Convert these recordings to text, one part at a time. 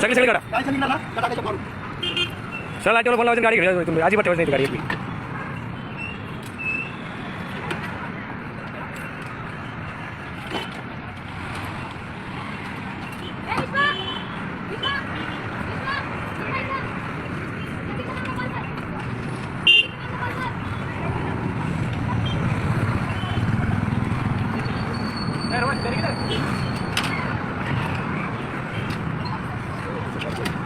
सगळी सगळी काढा काय सांगितलं ना त्या टाकायच्या मारून. सर लाईटवर फोन लावायचं गाडी घेऊन तुम्ही अजिबात ठेवायची नाही ती गाडी आपली तमाशा बघतो का माझा? हा? एवढा मोठा तमाशा बघतो का इथं? हा? चल.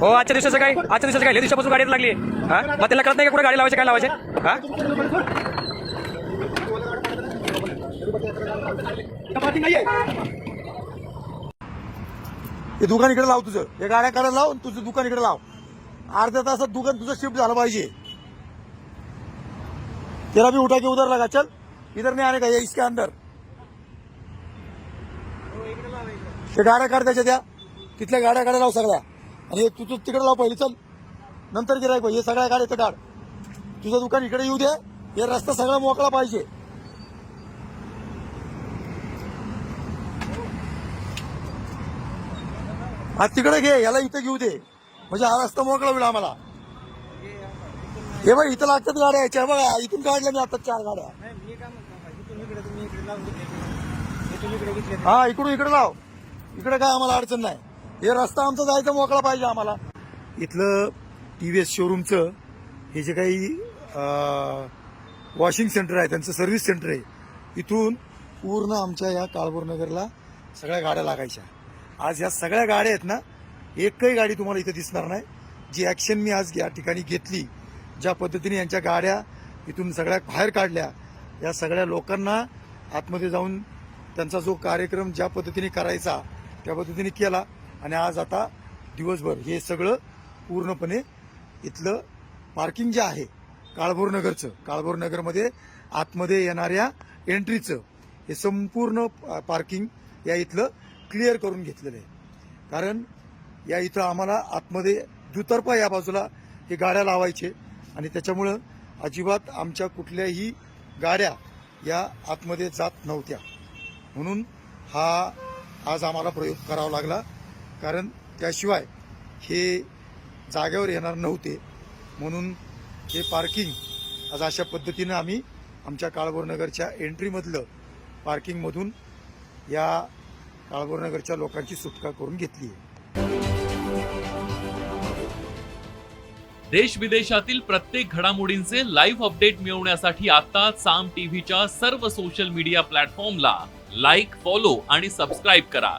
हो आजच्या दिवसाचं काय? आजच्या दिवसाचं काय? दिवसापासून गाडी लागली. हा? मग त्याला कळत नाही का कुठे गाडी लावायची काय लावायचे? हा? हे दुकान इकडे लाव तुझं. हे गाड्या काढायला लाव तुझं दुकान इकडे लाव. अर्ध्या तासात दुकान तुझं शिफ्ट झालं पाहिजे. तेरा भी उठा के उधर लगा चल. इधर नाही आने का? ये इसके अंदर. ते गाड्या काढ त्याच्या त्या. तिथल्या गाड्या काढायला लाव सगळ्या. आणि हे तुझं तिकडे लाव पहिले चल. नंतर गिरायक हे सगळ्या गाड्या इथं काढ तुझं दुकान इकडे येऊ दे हे रस्ता सगळा मोकळा पाहिजे. हा तिकडे घे. याला इथं घेऊ दे. म्हणजे हा रस्ता मोकळा होईल आम्हाला. हे बघ इथं लागतात गाड्या. याच्या बघा इथून काढल्या मी आता चार गाड्या. हा इकडून इकडे लाव. इकडे काय आम्हाला अडचण नाही. हे रस्ता आमचा जायचा मोकळा पाहिजे आम्हाला. इथलं टी व्ही एस शोरूमचं हे जे काही वॉशिंग सेंटर आहे त्यांचं सर्व्हिस सेंटर आहे इथून पूर्ण आमच्या या काळभोर नगरला सगळ्या गाड्या लागायच्या. आज या सगळ्या गाड्या आहेत ना एकही गाडी तुम्हाला इथं दिसणार नाही. जी ॲक्शन मी आज या ठिकाणी घेतली ज्या पद्धतीने यांच्या गाड्या इथून सगळ्या बाहेर काढल्या या सगळ्या लोकांना आतमध्ये जाऊन त्यांचा जो कार्यक्रम ज्या पद्धतीने करायचा त्या पद्धतीने केला. आणि आज आता दिवसभर हे सगळं पूर्णपणे इथलं पार्किंग जे आहे काळभोर नगरचं काळभोर नगरमध्ये आतमध्ये येणाऱ्या एंट्रीचं हे संपूर्ण पार्किंग या इथलं क्लिअर करून घेतलेलं आहे. कारण या इथं आम्हाला आतमध्ये दुतर्फा या बाजूला हे गाड्या लावायचे आणि त्याच्यामुळं अजिबात आमच्या कुठल्याही गाड्या या आतमध्ये जात नव्हत्या. म्हणून हा आज आम्हाला प्रयोग करावा लागला. कारण त्याशिवाय हे जागेवर येणार नव्हते. म्हणून हे पार्किंग आज अशा पद्धतीनं आम्ही आमच्या काळभोर नगरच्या एंट्रीमधलं पार्किंगमधून या काळभोर नगरच्या लोकांची सुटका करून घेतली आहे. देश विदेशातील प्रत्येक घडामोडींचे लाईव्ह अपडेट मिळवण्यासाठी आता साम टीव्हीच्या सर्व सोशल मीडिया प्लॅटफॉर्मला लाईक फॉलो आणि सबस्क्राईब करा.